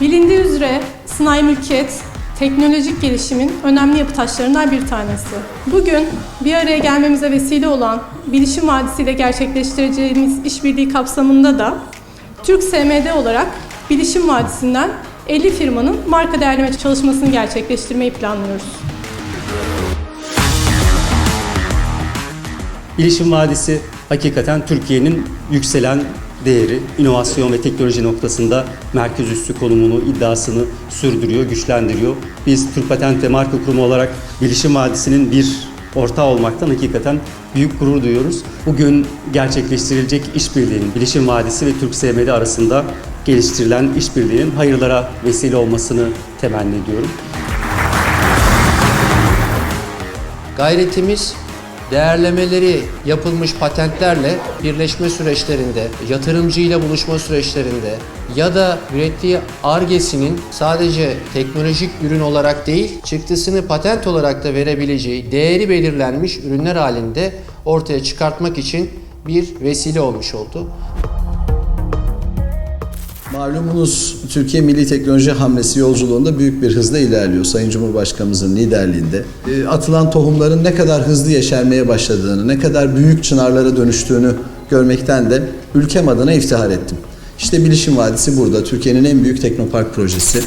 Bilindiği üzere sanayi mülkiyet, teknolojik gelişimin önemli yapı taşlarından bir tanesi. Bugün bir araya gelmemize vesile olan Bilişim Vadisi ile gerçekleştireceğimiz işbirliği kapsamında da Türk SMD olarak Bilişim Vadisi'nden 50 firmanın marka değerleme çalışmasını gerçekleştirmeyi planlıyoruz. Bilişim Vadisi hakikaten Türkiye'nin yükselen değeri, inovasyon ve teknoloji noktasında merkez üssü konumunu, iddiasını sürdürüyor, güçlendiriyor. Biz Türk Patent ve Marka Kurumu olarak Bilişim Vadisi'nin bir ortağı olmaktan hakikaten büyük gurur duyuyoruz. Bugün gerçekleştirilecek işbirliğinin Bilişim Vadisi ve Türk SMD arasında geliştirilen işbirliğinin hayırlara vesile olmasını temenni ediyorum. Gayretimiz değerlemeleri yapılmış patentlerle birleşme süreçlerinde, yatırımcıyla buluşma süreçlerinde ya da ürettiği argesinin sadece teknolojik ürün olarak değil, çıktısını patent olarak da verebileceği değeri belirlenmiş ürünler halinde ortaya çıkartmak için bir vesile olmuş oldu. Malumunuz Türkiye Milli Teknoloji Hamlesi yolculuğunda büyük bir hızla ilerliyor. Sayın Cumhurbaşkanımızın liderliğinde. E, Atılan tohumların ne kadar hızlı yeşermeye başladığını, ne kadar büyük çınarlara dönüştüğünü görmekten de ülkem adına iftihar ettim. İşte Bilişim Vadisi burada. Türkiye'nin en büyük teknopark projesi.